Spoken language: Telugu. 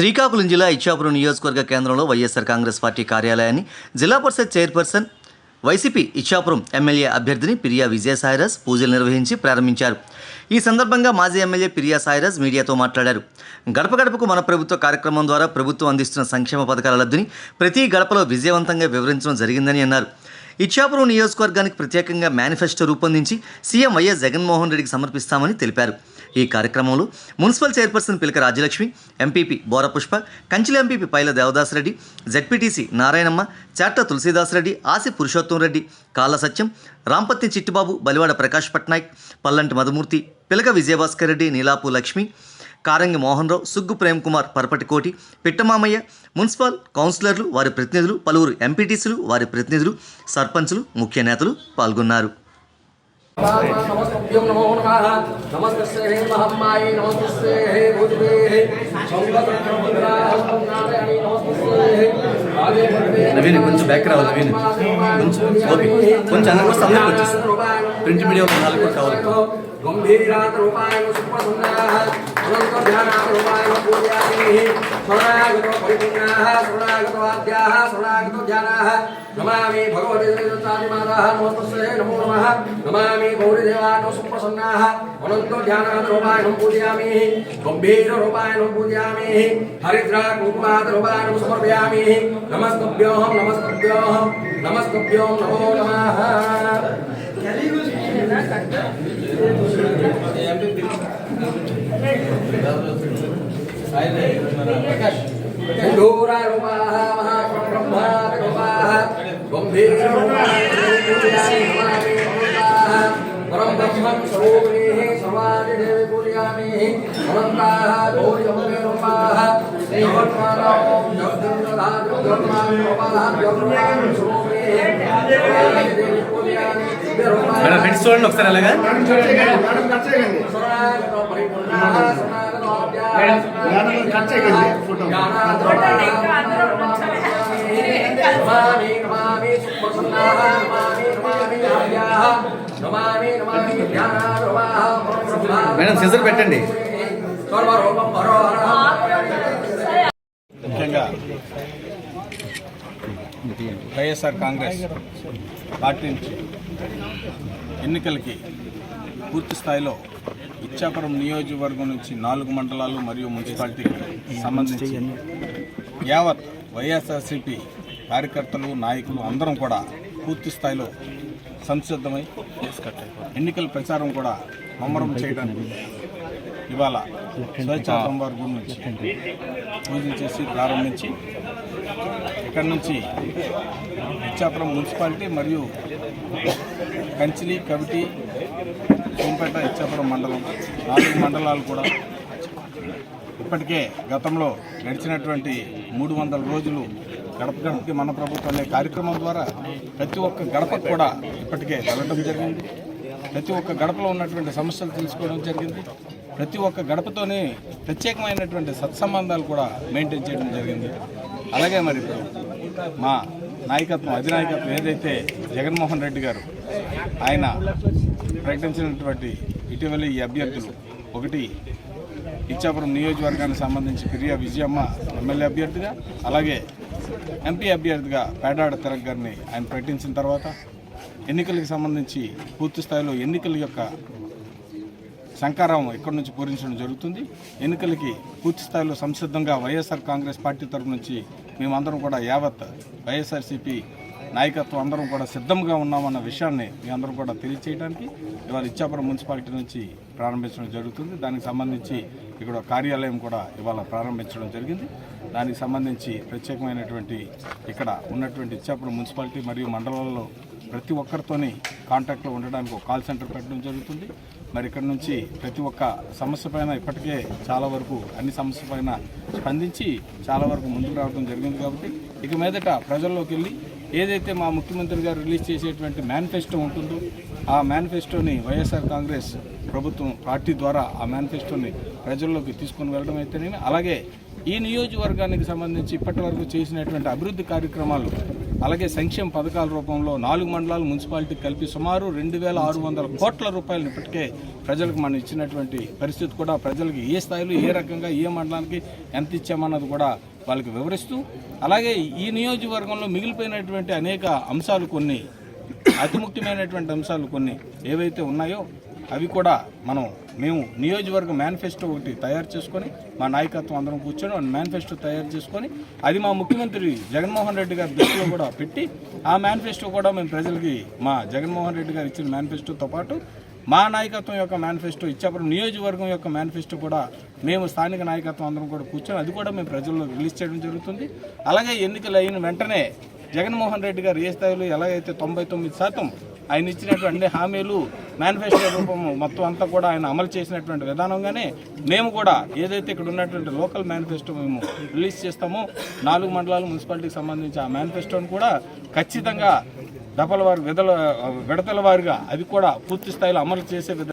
శ్రీకాకుళం జిల్లా ఇచ్చాపురం నియోజకవర్గ కేంద్రంలో వైఎస్ఆర్ కాంగ్రెస్ పార్టీ కార్యాలయాన్ని Zilla Parishad chairperson YCP Ichchapuram MLA అభ్యర్థిని పిరియా విజయసాయిరాజ్ పూజలు నిర్వహించి ప్రారంభించారు. ఈ సందర్భంగా మాజీ ఎమ్మెల్యే పిరియా సాయిరాజ్ మీడియాతో మాట్లాడారు. గడప గడపకు మన ప్రభుత్వ కార్యక్రమం ద్వారా ప్రభుత్వం అందిస్తున్న సంక్షేమ పథకాల లబ్ధిని ప్రతి గడపలో విజయవంతంగా వివరించడం జరిగిందని అన్నారు. ఇచ్చాపురం నియోజకవర్గానికి ప్రత్యేకంగా మేనిఫెస్టో రూపొందించి సీఎం వైఎస్ జగన్మోహన్ రెడ్డికి సమర్పిస్తామని తెలిపారు. ఈ కార్యక్రమంలో municipal chairperson Pilaka Rajyalakshmi MPP Borapushpa Kanchila MPP Paila Devadasa Reddy ZPTC Narayanamma Chatta Tulasidasa Reddy Asi Purushottam Reddy Kalla Satyam Rampatti Chittibabu Balivada Prakash Patnaik Pallanti Madhumurthy Pilaka Vijayabhaskar Reddy Neelapu Lakshmi Karangi Mohan Rao Suggu Prem Kumar Parapatikoti Pittamamayya municipal కౌన్సిలర్లు వారి ప్రతినిధులు పలువురు ఎంపీటీసీలు వారి ప్రతినిధులు సర్పంచులు ముఖ్య నేతలు పాల్గొన్నారు. नमस्ते నమో నమ నమస్తే హే మహమ్మాయి నమస్తే హే భూతివే నారాయణి నవీన్ కొంచెం బ్యాక్ రావాలి నవీన్ కొంచెం ఓకే కొంచెం అందరికి వస్తే అందరికి వచ్చేస్తుంది। ప్రింట్ మీడియా ఒక నాలుగు కూడా కావాలి గంభీరాత రూపాయ సుప్రసున్నాః అనంత ధ్యానాత రూపాయ పూజయామి స్మరాగతో పరిపూర్ణాః స్మరాగతవాద్యాః స్మరాగతో ధ్యానాః నమామి భగవతి దేవతాదిమాతాः నమస్తస్యై నమో నమః నమామి గౌరీదేవానో సుప్రసన్నాః అనంత ధ్యానాత రూపాయణం పూజయామి గంభీర రూపాయణం పూజయామి హరిద్రా కుంకుమాత రూపాయణం సమర్పయామి నమస్తభ్యోహం నమస్తభ్యోహం నమస్తభ్యోం నమో నమః ूरारूपाः महाब्रह्मारूपाः गम्भीररूपाः परं ब्रह्मं सरोवरेः सर्वादिदेव पूरयामेः भवन्ताः गौरीरूपाः श्रीभट्मानां जगदन्दधातु धर्मारूपाः जगन्नां सरोवरेः మేడం ఫ్రెండ్స్ చూడండి ఒకసారి అలాగా. మేడం సిజర్ పెట్టండి. ముఖ్యంగా వైఎస్ఆర్ కాంగ్రెస్ పార్టీ నుంచి ఎన్నికలకి పూర్తి స్థాయిలో ఇచ్చాపురం నియోజకవర్గం నుంచి నాలుగు మండలాలు మరియు మున్సిపాలిటీకి సంబంధించి యావత్ వైఎస్ఆర్సీపీ కార్యకర్తలు నాయకులు అందరం కూడా పూర్తి స్థాయిలో సంసిద్ధమై ఎన్నికల ప్రచారం కూడా ముమ్మరం చేయడానికి ఇవాళ స్వేచ్ఛా సంవర్గం నుంచి పూజలు చేసి ప్రారంభించి ఇక్కడి నుంచి ఇచ్చాపురం మున్సిపాలిటీ మరియు కంచిలి కవిటి సోంపేట ఇచ్చాపురం మండలం నాలుగు మండలాలు కూడా ఇప్పటికే గతంలో గడిచినటువంటి మూడు వందల రోజులు గడప గడపకి మన ప్రభుత్వం అనే కార్యక్రమం ద్వారా ప్రతి ఒక్క గడపకు కూడా ఇప్పటికే వెళ్ళడం జరిగింది. ప్రతి ఒక్క గడపలో ఉన్నటువంటి సమస్యలు తెలుసుకోవడం జరిగింది. ప్రతి ఒక్క గడపతోనే ప్రత్యేకమైనటువంటి సత్సంబంధాలు కూడా మెయింటైన్ చేయడం జరిగింది. అలాగే మరి ఇప్పుడు మా నాయకత్వం అధినాయకత్వం ఏదైతే జగన్మోహన్ రెడ్డి గారు ఆయన ప్రకటించినటువంటి ఇటీవల ఈ అభ్యర్థులు ఒకటి ఇచ్చాపురం నియోజకవర్గానికి సంబంధించి ప్రియా విజయమ్మ ఎమ్మెల్యే అభ్యర్థిగా అలాగే ఎంపీ అభ్యర్థిగా పేడాడ తిరగ్ గారిని ఆయన ప్రకటించిన తర్వాత ఎన్నికలకు సంబంధించి పూర్తి స్థాయిలో ఎన్నికల యొక్క శంకారావం ఇక్కడి నుంచి పూరించడం జరుగుతుంది? ఎన్నికలకి పూర్తి స్థాయిలో సంసిద్ధంగా వైఎస్ఆర్ కాంగ్రెస్ పార్టీ తరపు నుంచి మేమందరం కూడా యావత్ వైఎస్ఆర్సీపీ నాయకత్వం అందరం కూడా సిద్ధంగా ఉన్నామన్న విషయాన్ని మీ అందరం కూడా తెలియచేయడానికి ఇవాళ ఇచ్చాపురం మున్సిపాలిటీ నుంచి ప్రారంభించడం జరుగుతుంది. దానికి సంబంధించి ఇక్కడ కార్యాలయం కూడా ఇవాళ ప్రారంభించడం జరిగింది. దానికి సంబంధించి ప్రత్యేకమైనటువంటి ఇక్కడ ఉన్నటువంటి ఇచ్చాపురం మున్సిపాలిటీ మరియు మండలాల్లో ప్రతి ఒక్కరితోని కాంటాక్ట్లో ఉండడానికి ఒక కాల్ సెంటర్ పెట్టడం జరుగుతుంది. మరి ఇక్కడ నుంచి ప్రతి ఒక్క సమస్య పైన ఇప్పటికే చాలా వరకు అన్ని సమస్య పైన స్పందించి చాలా వరకు ముందుకు రావడం జరిగింది కాబట్టి ఇక మీదట ప్రజల్లోకి వెళ్ళి ఏదైతే మా ముఖ్యమంత్రి గారు రిలీజ్ చేసేటువంటి మేనిఫెస్టో ఉంటుందో ఆ మేనిఫెస్టోని వైఎస్ఆర్ కాంగ్రెస్ ప్రభుత్వం పార్టీ ద్వారా ఆ మేనిఫెస్టోని ప్రజల్లోకి తీసుకొని వెళ్ళడం అయితేనే అలాగే ఈ నియోజకవర్గానికి సంబంధించి ఇప్పటి వరకు చేసినటువంటి అభివృద్ధి కార్యక్రమాలు అలాగే సంక్షేమ పథకాల రూపంలో నాలుగు మండలాలు మున్సిపాలిటీ కలిపి సుమారు రెండు వేల ఆరు వందల కోట్ల రూపాయలు ఇప్పటికే ప్రజలకు మనం ఇచ్చినటువంటి పరిస్థితి కూడా ప్రజలకు ఏ స్థాయిలో ఏ రకంగా ఏ మండలానికి ఎంత ఇచ్చామన్నది కూడా వాళ్ళకి వివరిస్తూ అలాగే ఈ నియోజకవర్గంలో మిగిలిపోయినటువంటి అనేక అంశాలు కొన్ని అతి ముఖ్యమైనటువంటి అంశాలు కొన్ని ఏవైతే ఉన్నాయో అవి కూడా మనం మేము నియోజకవర్గ మేనిఫెస్టో ఒకటి తయారు చేసుకొని మా నాయకత్వం అందరం కూర్చొని మేనిఫెస్టో తయారు చేసుకొని అది మా ముఖ్యమంత్రి జగన్మోహన్ రెడ్డి గారి దృష్టిలో కూడా పెట్టి ఆ మేనిఫెస్టో కూడా మేము ప్రజలకి మా జగన్మోహన్ రెడ్డి గారు ఇచ్చిన మేనిఫెస్టోతో పాటు మా నాయకత్వం యొక్క మేనిఫెస్టో ఇచ్చేప్పుడు నియోజకవర్గం యొక్క మేనిఫెస్టో కూడా మేము స్థానిక నాయకత్వం అందరం కూడా కూర్చొని అది కూడా మేము ప్రజల్లో రిలీజ్ చేయడం జరుగుతుంది. అలాగే ఎన్నికలు అయిన వెంటనే జగన్మోహన్ రెడ్డి గారు ఏ స్థాయిలో ఎలాగైతే తొంభై తొమ్మిది శాతం ఆయన ఇచ్చినటువంటి హామీలు మేనిఫెస్టో రూపం మొత్తం అంతా కూడా ఆయన అమలు చేసినటువంటి విధానంగానే మేము కూడా ఏదైతే ఇక్కడ ఉన్నటువంటి లోకల్ మేనిఫెస్టో మేము రిలీజ్ చేస్తామో నాలుగు మండలాలు మున్సిపాలిటీకి సంబంధించి ఆ మేనిఫెస్టోను కూడా ఖచ్చితంగా డబల్ వారి విడతల విడతల వారిగా అది కూడా పూర్తి స్థాయిలో అమలు చేసే